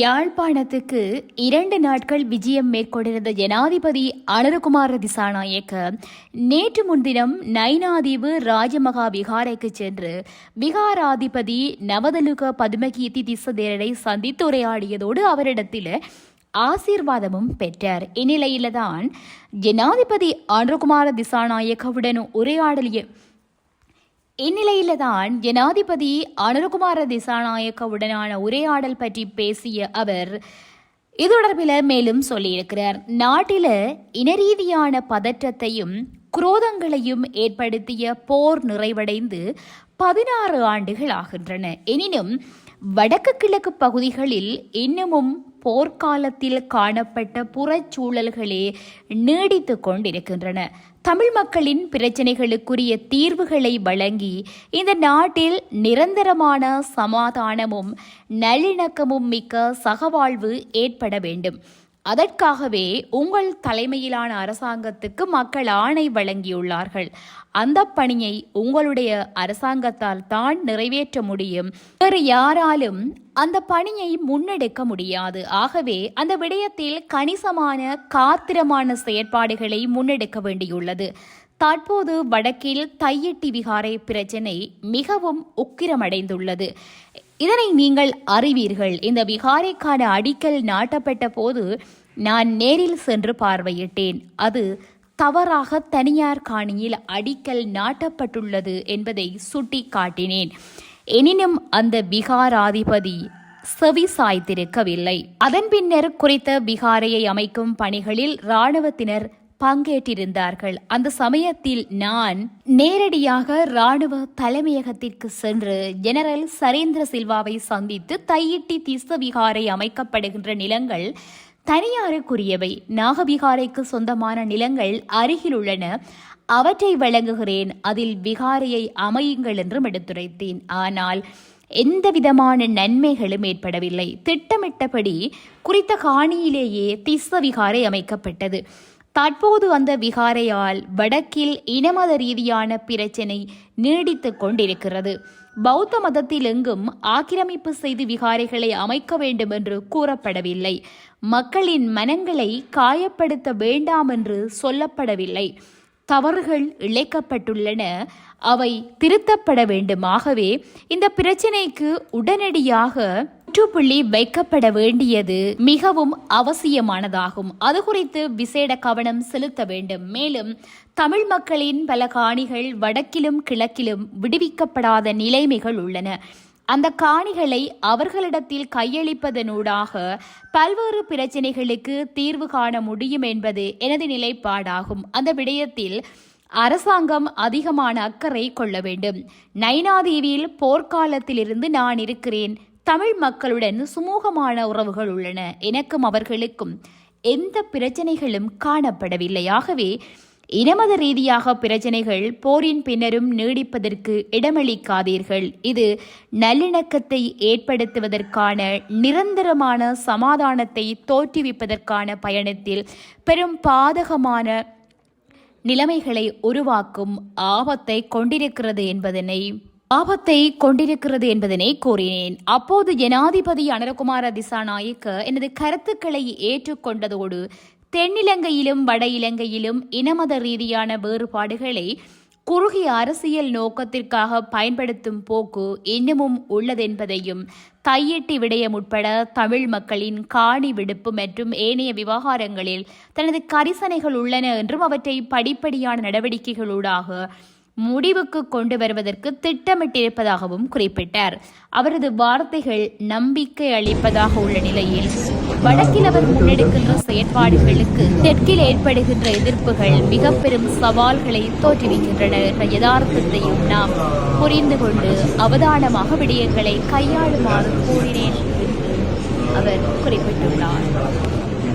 யாழ்ப்பாணத்துக்கு இரண்டு நாட்கள் விஜயம் மேற்கொண்டிருந்த ஜனாதிபதி அனுரகுமார திசாநாயக்க நேற்று முன்தினம் நைனாதீவு ராஜமகா விகாரைக்கு சென்று விகாராதிபதி நவதலுக பதுமகீர்த்தி திசதேரனை சந்தித்து உரையாடியதோடு அவரிடத்தில் ஆசீர்வாதமும் பெற்றார். இந்நிலையில்தான் ஜனாதிபதி அனுரகுமார திசாநாயக்கவுடன் உரையாடலிய இந்நிலையில்தான் ஜனாதிபதி அனுரகுமார திசாநாயக்கவுடனான உரையாடல் பற்றி பேசிய அவர் இது தொடர்பில் மேலும் சொல்லியிருக்கிறார். நாட்டில இனரீதியான பதற்றத்தையும் குரோதங்களையும் ஏற்படுத்திய போர் நிறைவடைந்து பதினாறு ஆண்டுகள் ஆகின்றன. எனினும் வடக்கு கிழக்கு பகுதிகளில் இன்னமும் போர்க்காலத்தில் காணப்பட்ட புறச்சூழல்களே நீடித்து கொண்டிருக்கின்றன. தமிழ் மக்களின் பிரச்சனைகளுக்குரிய தீர்வுகளை வழங்கி இந்த நாட்டில் நிரந்தரமான சமாதானமும் நல்லிணக்கமும் மிக்க சகவாழ்வு ஏற்பட வேண்டும். அதற்காகவே உங்கள் தலைமையிலான அரசாங்கத்துக்கு மக்கள் ஆணை வழங்கியுள்ளார்கள். அந்த பணியை உங்களுடைய அரசாங்கத்தால் தான் நிறைவேற்ற முடியும். வேறு யாராலும் அந்த பணியை முன்னெடுக்க முடியாது. ஆகவே அந்த விடயத்தில் கணிசமான காத்திரமான செயற்பாடுகளை முன்னெடுக்க வேண்டியுள்ளது. தற்போது வடக்கில் தையிட்டி விகாரை பிரச்சினை மிகவும் உக்கிரமடைந்துள்ளது. இதனை நீங்கள் அறிவீர்கள். இந்த விகாரைக்கான அடிக்கல் நாட்டப்பட்ட போது நான் நேரில் சென்று பார்வையிட்டேன். அது தவறாக தனியார் காணியில் அடிக்கல் நாட்டப்பட்டுள்ளது என்பதை சுட்டி காட்டினேன் எனினும் அந்த விகாராதிபதி செவி சாய்த்திருக்கவில்லை. அதன் பின்னர் குறித்த விகாரையை அமைக்கும் பணிகளில் இராணுவத்தினர் பங்கேற்றிருந்தார்கள். அந்த சமயத்தில் நான் நேரடியாக ராணுவ தலைமையகத்திற்கு சென்று ஜெனரல் சரேந்திர சில்வாவை சந்தித்து தையிட்டி திசவிகாரை அமைக்கப்படுகின்ற நிலங்கள் தனியாருக்குரியவை. நாகவிகாரைக்கு சொந்தமான நிலங்கள் அருகில் உள்ளன. அவற்றை வழங்குகிறேன். அதில் விகாரையை அமையுங்கள் என்றும் எடுத்துரைத்தேன். ஆனால் எந்த விதமான நன்மைகளும் ஏற்படவில்லை. திட்டமிட்டபடி குறித்த காணியிலேயே திஸ்வ விகாரை அமைக்கப்பட்டது. தற்போது அந்த விகாரையால் வடக்கில் இனமத ரீதியான பிரச்சினை நீடித்து கொண்டிருக்கிறது. பௌத்த மதத்தில் எங்கும் ஆக்கிரமிப்பு செய்து விகாரைகளை அமைக்க வேண்டும் என்று கூறப்படவில்லை. மக்களின் மனங்களை காயப்படுத்த வேண்டாம் என்று சொல்லப்படவில்லை. தவறுகள் இழைக்கப்பட்டுள்ளன. அவை திருத்தப்பட வேண்டுமாகவே இந்த பிரச்சினைக்கு உடனடியாக முற்றுப்புள்ளி வைக்கப்பட வேண்டியது மிகவும் அவசியமானதாகும். அது குறித்து விசேட கவனம் செலுத்த வேண்டும். மேலும் தமிழ் மக்களின் பல காணிகள் வடக்கிலும் கிழக்கிலும் விடுவிக்கப்படாத நிலைமைகள் உள்ளன. அந்த காணிகளை அவர்களிடத்தில் கையளிப்பதனூடாக பல்வேறு பிரச்சனைகளுக்கு தீர்வு காண முடியும் என்பது எனது நிலைப்பாடாகும். அந்த விடயத்தில் அரசாங்கம் அதிகமான அக்கறை கொள்ள வேண்டும். நைனாதீவில் போர்க்காலத்திலிருந்து நான் இருக்கிறேன். தமிழ் மக்களுடன் சுமூகமான உறவுகள் உள்ளன. எனக்கும் அவர்களுக்கும் எந்த பிரச்சனைகளும் காணப்படவில்லை. ஆகவே இனமத ரீதியாக பிரச்சனைகள் போரின் பின்னரும் நீடிப்பதற்கு இடமளிக்காதீர்கள். இது நல்லிணக்கத்தை ஏற்படுத்துவதற்கான நிரந்தரமான சமாதானத்தை தோற்றுவிப்பதற்கான பயணத்தில் பெரும் பாதகமான நிலைமைகளை உருவாக்கும் ஆபத்தை கொண்டிருக்கிறது என்பதனை ஆபத்தை கொண்டிருக்கிறது என்பதனை கூறினேன். அப்போது ஜனாதிபதி அனரகுமார திசாநாயக்க எனது கருத்துக்களை ஏற்றுக்கொண்டதோடு தென்னிலங்கையிலும் வட இலங்கையிலும் இனமத ரீதியான வேறுபாடுகளை குறுகிய அரசியல் நோக்கத்திற்காக பயன்படுத்தும் போக்கு இன்னமும் உள்ளதென்பதையும் கையெட்டி விடயம் உட்பட தமிழ் மக்களின் காணி விடுப்பு மற்றும் ஏனைய விவகாரங்களில் தனது கரிசனைகள் உள்ளன என்றும் அவற்றை படிப்படியான நடவடிக்கைகளூடாக முடிவுக்கு கொண்டு வருவதற்கு திட்டமிட்டிருப்பதாகவும் குறிப்பிட்டார். அவரது வார்த்தைகள் நம்பிக்கை அளிப்பதாக உள்ள நிலையில் வடக்கில் அவர் முன்னெடுக்கின்ற செயற்பாடுகளுக்கு தெற்கில் ஏற்படுகின்ற எதிர்ப்புகள் மிக பெரும் சவால்களை தோற்றுவிக்கின்றன என்ற யதார்த்தத்தையும் நாம் புரிந்து கொண்டு அவதானமாக விடயங்களை கையாளுமாறு கூறினேன் என்று அவர் குறிப்பிட்டுள்ளார்.